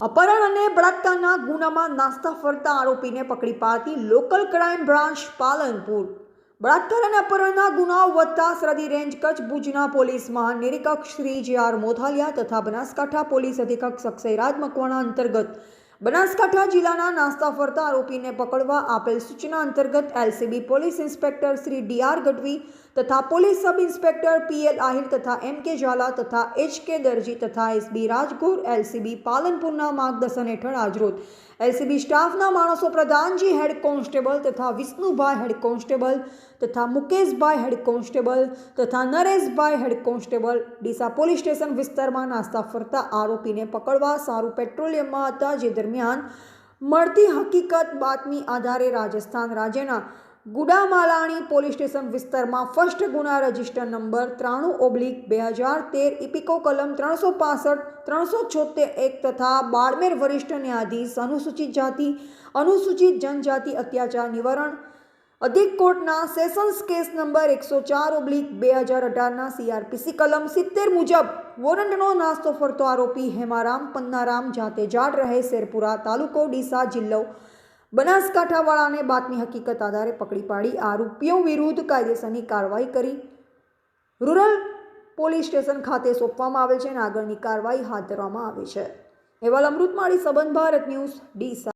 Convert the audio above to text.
અપહરણ અને બળાત્કારના ગુનામાં નાસ્તા ફરતા આરોપીને પકડી પાડતી લોકલ ક્રાઇમ બ્રાન્ચ પાલનપુર. બળાત્કાર અને અપહરણના ગુનાઓ વધતા સરહદી રેન્જ કચ્છ ભુજના પોલીસ મહાનિરીક્ષક શ્રી જે આર મોથાલિયા તથા બનાસકાંઠા પોલીસ અધિક્ષક સક્ષયરાજ મકવાણા અંતર્ગત બનાસકાંઠા જિલ્લાના નાસ્તા ફરતા આરોપીને પકડવા આપેલ સૂચના અંતર્ગત LCB police inspector Shri D R Gadhvi તથા police sub inspector P L Ahir તથા એમ કે ઝાલા તથા એચ કે દરજી તથા એસબી રાજગોર એલસીબી પાલનપુરના માર્ગદર્શન હેઠળ આજરોજ એલસીબી સ્ટાફના માણસો પ્રધાનજી હેડ કોન્સ્ટેબલ તથા વિષ્ણુભાઈ હેડ કોન્સ્ટેબલ તથા મુકેશભાઈ હેડ કોન્સ્ટેબલ તથા Nareshbhai head constable Deesa police station વિસ્તારમાં નાસ્તા ફરતા આરોપીને પકડવા સારું પેટ્રોલિયમમાં હતા જે દરમિયાન મળતી હકીકત બાતમી આધારે રાજસ્થાન રાજ્યના ગુડામાલાણી પોલીસ સ્ટેશન વિસ્તારમાં ફર્સ્ટ ગુના રજિસ્ટર નંબર ત્રાણું ઓબ્લિક બે હજાર તેર ઇપિકો કલમ ત્રણસો પાસઠ, ત્રણસો છોતેર એક તથા બાળમેર વરિષ્ઠ ન્યાયાધીશ અનુસૂચિત જાતિ, અનુસૂચિત જનજાતિ અત્યાચાર નિવારણ અધિક કોર્ટના સેશન્સ કેસ નંબર એકસો ચાર ઓબ્લિક બે હજાર અઢારના સીઆરપીસી કલમ સિત્તેર મુજબ વોરંટનો નાસ્તો ફરતો આરોપી હેમારામ પન્નારામ જાતે જાડ રહે શેરપુરા તાલુકો ડીસા જિલ્લો બનાસકાંઠાવાળાને બાતમી હકીકત આધારે પકડી પાડી. આરોપીઓ વિરુદ્ધ કાયદેસરની કાર્યવાહી કરી. રૂરલ પોલીસ સ્ટેશન ખાતે સોંપવામાં આવેલ છે અને આગળની કાર્યવાહી હાથ ધરવામાં આવી છે. અહેવાલ અમૃતમાળી, સંબંધ ભારત ન્યૂઝ, ડીસા.